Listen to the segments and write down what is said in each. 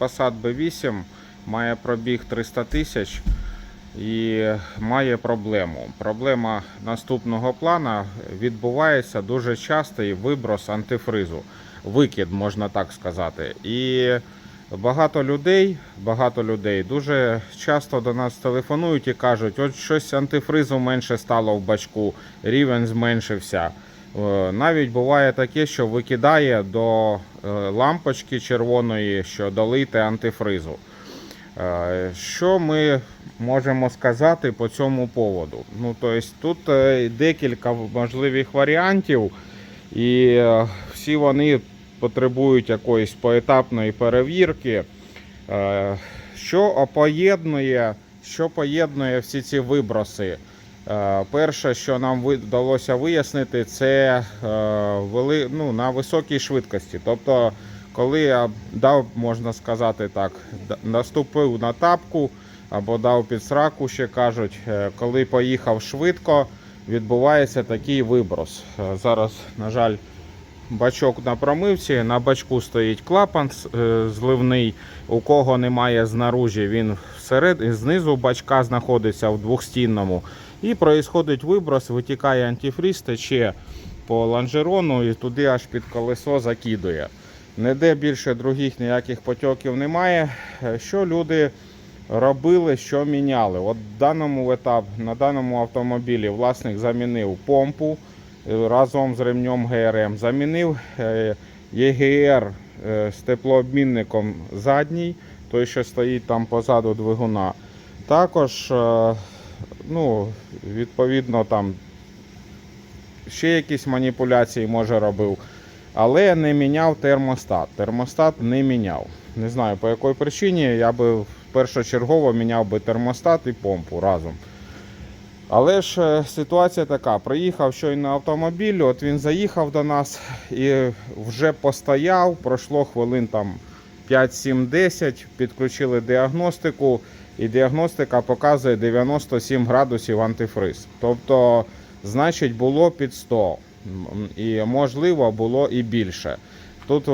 Passat B8 має пробіг 300 тисяч і має проблему. Проблема наступного плана відбувається дуже часто і виброс антифризу, викид, можна так сказати. І багато людей, багато людей дуже часто до нас телефонують і кажуть, от щось антифризу менше стало в бачку, рівень зменшився. Е, Навіть буває таке, що викидає до е, лампочки червоної, що долити антифризу. Е, Що ми можемо сказати по цьому поводу? Ну, тобто, тут декілька можливих варіантів, і всі вони потребують якоїсь поетапної перевірки. Що поєднує, що поєднує всі ці виброси? Е, Перше, що нам вдалося вияснити, це е, ну, на високій швидкості. Тобто, коли я дав, можна сказати так, наступив на тапку або дав під сраку, ще кажуть, е, коли поїхав швидко, відбувається такий виброс. Зараз, на жаль, бачок на промивці, на бачку стоїть клапан зливний. У кого немає знаружі, він всеред, знизу бачка знаходиться в двохстінному. І проїсходить виброс, витікає антифріз, тече по лонжерону і туди аж під колесо закидує. Ніде більше других ніяких потьоків немає. Е, Що люди робили, що міняли? От даному етап, на даному автомобілі власник замінив помпу е, разом з ремнем ГРМ. Замінив ЄГР е, з теплообмінником задній, той, що стоїть там позаду двигуна. Також, ну, відповідно, там ще якісь маніпуляції може робив. Але не міняв термостат. Термостат не міняв. Не знаю по якій причині. Я би першочергово міняв би термостат і помпу разом. Але ж е, ситуація така: приїхав щойно автомобіль, от він заїхав до нас і вже постояв, пройшло хвилин там 5-7-10, підключили діагностику, і діагностика показує 97 градусів антифриз. Тобто, значить, було під 100. І можливо було і більше. Тут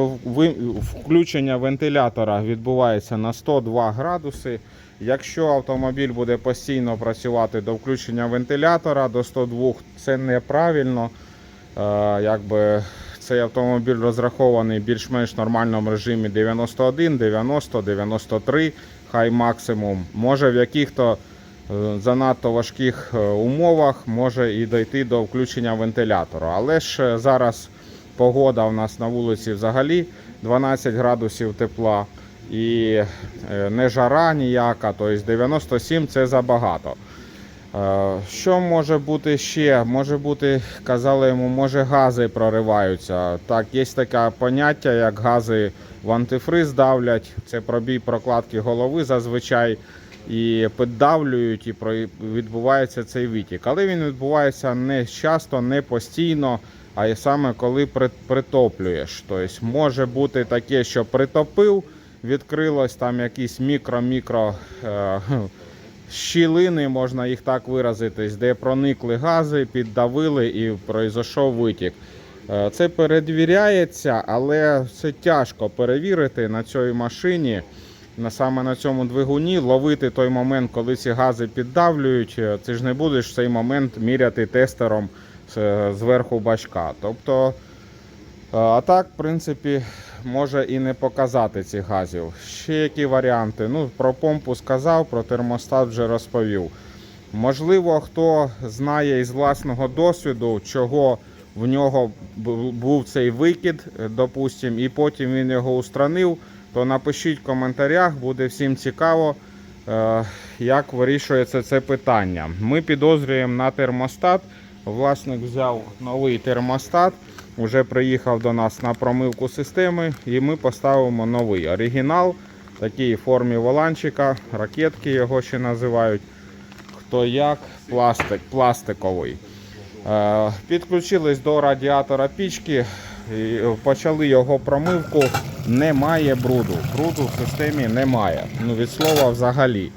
включення вентилятора відбувається на 102 градуси. Якщо автомобіль буде постійно працювати до включення вентилятора до 102, це неправильно. Е, Якби цей автомобіль розрахований більш-менш нормальному режимі 91, 90, 93, хай максимум. Може в яких-то е, занадто важких е, умовах може і дойти до включення вентилятора. Але ж е, зараз погода у нас на вулиці взагалі 12 градусів тепла і не жара ніяка, тобто 97 це забагато. Що може бути ще? Може бути, казали йому, може гази прориваються. Так, є таке поняття, як гази в антифриз давлять. Це пробій прокладки голови зазвичай. І піддавлюють, і відбувається цей витік. Але він відбувається не часто, не постійно, а й саме коли при- притоплюєш. Тобто може бути таке, що притопив, відкрилось там якісь мікро-мікро е, щілини, можна їх так виразитись, де проникли гази, піддавили і пройшов витік. Е, Це перевіряється, але це тяжко перевірити на цій машині, саме на цьому двигуні, ловити той момент, коли ці гази піддавлюють. Е, Ти ж не будеш в цей момент міряти тестером е, зверху бачка. Тобто, а так, в принципі, може і не показати цих газів. Ще які варіанти? Ну, про помпу сказав, про термостат вже розповів. Можливо, хто знає із власного досвіду, чого в нього був цей викид, е, допустим, і потім він його устранив, то напишіть в коментарях, буде всім цікаво, е, як вирішується це питання. Ми підозрюємо на термостат. Власник взяв новий термостат, вже приїхав до нас на промивку системи, і ми поставимо новий оригінал, в формі воланчика, ракетки його ще називають. Хто як, пластик, пластиковий. Е, Підключились до радіатора пічки, почали його промивку. Немає бруду. Бруду в системі немає. Ну, від слова взагалі.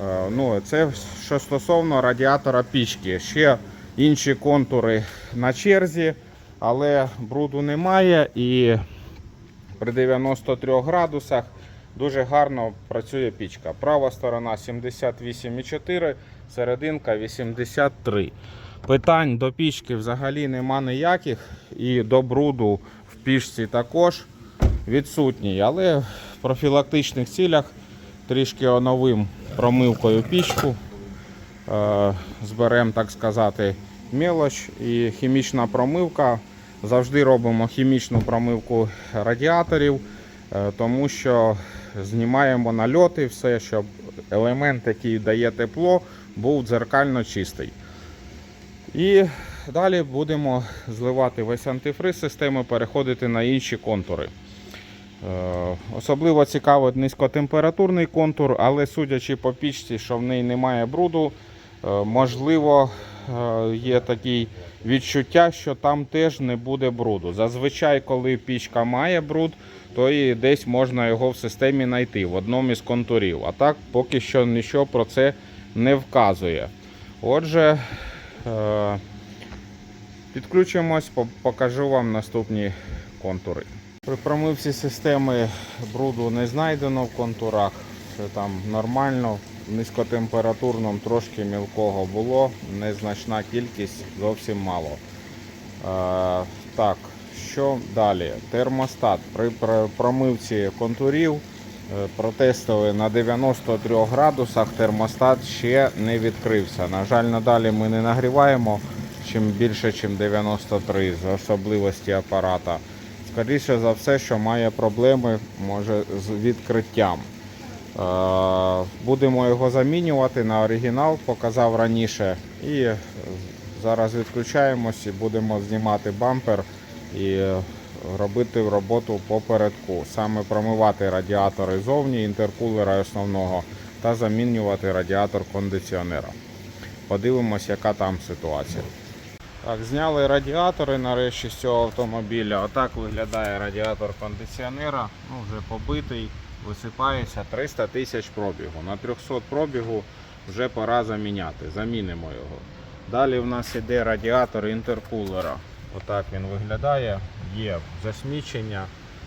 Е, Ну, це що стосовно радіатора пічки. Ще інші контури на черзі, але бруду немає і при 93 градусах дуже гарно працює пічка. Права сторона 78,4, серединка 83. Питань до пічки взагалі нема ніяких. І до бруду в пічці також відсутній. Але в профілактичних цілях трішки оновим промивкою пічку. Е, Зберемо, так сказати, мелоч і хімічна промивка. Завжди робимо хімічну промивку радіаторів, е, тому що знімаємо нальоти, все, щоб елемент, який дає тепло, був дзеркально чистий. І далі будемо зливати весь антифриз системи, переходити на інші контури. Е, Особливо цікавить низькотемпературний контур, але судячи по пічці, що в неї немає бруду, е, можливо, є таке відчуття, що там теж не буде бруду. Зазвичай, коли пічка має бруд, то і десь можна його в системі знайти в одному із контурів. А так поки що нічого про це не вказує. Отже, е, підключимось, покажу вам наступні контури. При промивці системи бруду не знайдено в контурах. Все там нормально. Низькотемпературному трошки мілкого було, незначна кількість, зовсім мало. Е, так, що далі? Термостат. При промивці контурів е, на 93 градусах. Термостат ще не відкрився. На жаль, надалі ми не нагріваємо чим більше, ніж 93 з особливості апарата. Скоріше за все, що має проблеми може з відкриттям. Е, Будемо його замінювати на оригінал, показав раніше. І зараз відключаємось і будемо знімати бампер і робити роботу по передку. Саме промивати радіатори зовні, інтеркулера основного та замінювати радіатор кондиціонера. Подивимось, яка там ситуація. Так, зняли радіатори нарешті з цього автомобіля. Отак виглядає радіатор кондиціонера. Ну, вже побитий, висипається 300 тисяч пробігу. На 300 пробігу вже пора заміняти. Замінимо його. Далі в нас іде радіатор інтеркулера. Отак він виглядає. Є засмічення.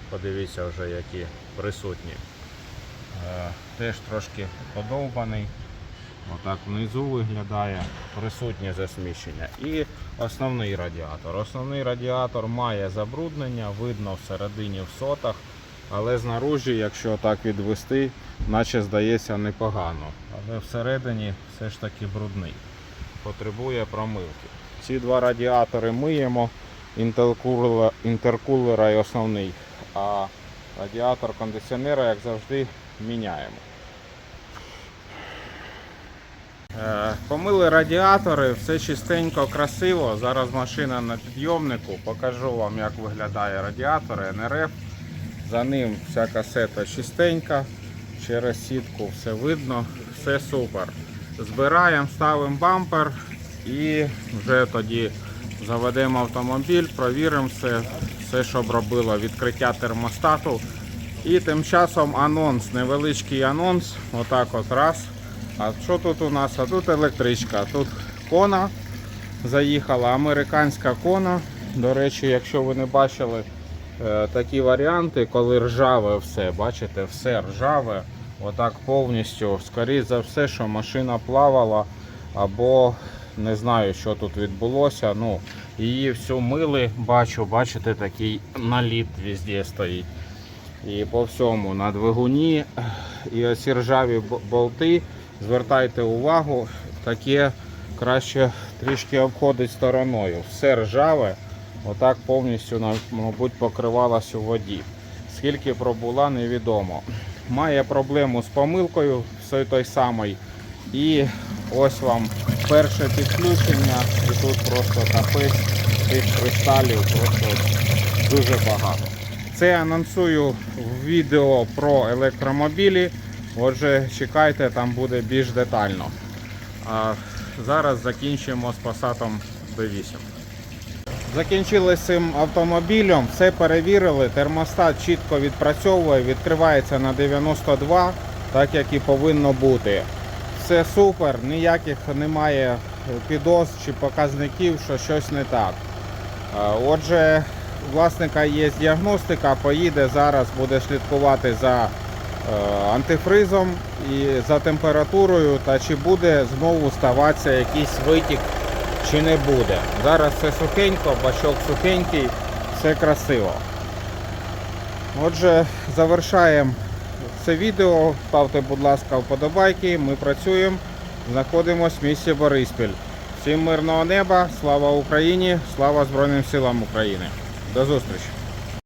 Подивіться вже які присутні. Е, теж трошки подовбаний. Отак внизу виглядає присутнє засміщення. І основний радіатор. Основний радіатор має забруднення, видно всередині в сотах, але знаружі, якщо так відвести, наче здається непогано. Але всередині все ж таки брудний. Потребує промивки. Ці два радіатори миємо, інтеркулера, і основний. А радіатор кондиціонера, як завжди, міняємо. Е, Помили радіатори, все чистенько, красиво. Зараз машина на підйомнику. Покажу вам, як виглядає радіатор НРФ. За ним вся касета чистенька. Через сітку все видно, все супер. Збираємо, ставимо бампер і вже тоді заведемо автомобіль, провіримо все, все, щоб робило відкриття термостату. І тим часом анонс, невеличкий анонс. Отак от раз. А що тут у нас? А тут електричка. Тут кона заїхала, американська кона. До речі, якщо ви не бачили такі варіанти, коли ржаве все, бачите, все ржаве, отак повністю. Скоріше за все, що машина плавала або не знаю, що тут відбулося. Ну, її всю мили, бачу, бачите, такий наліт везде стоїть. І по всьому на двигуні і оці ржаві болти. Звертайте увагу, таке краще трішки обходить стороною. Все ржаве, отак повністю, мабуть, покривалось у воді. Скільки пробула, невідомо. Має проблему з помилкою, все той самий. І ось вам перше підключення, і тут просто капець тих кристалів, просто дуже багато. Це анонсую в відео про електромобілі. Отже, чекайте, там буде більш детально. А зараз закінчимо з Passat B8. Закінчили цим автомобілем, все перевірили, термостат чітко відпрацьовує, відкривається на 92, так як і повинно бути. Все супер, ніяких немає підозр чи показників, що щось не так. Е, Отже, у власника є діагностика, поїде зараз, буде слідкувати за антифризом і за температурою, та чи буде знову ставатися якийсь витік, чи не буде. Зараз все сухенько, бачок сухенький, все красиво. Отже, завершаємо це відео. Ставте, будь ласка, вподобайки. Ми працюємо, знаходимося в місті Бориспіль. Всім мирного неба, слава Україні, слава Збройним силам України. До зустрічі!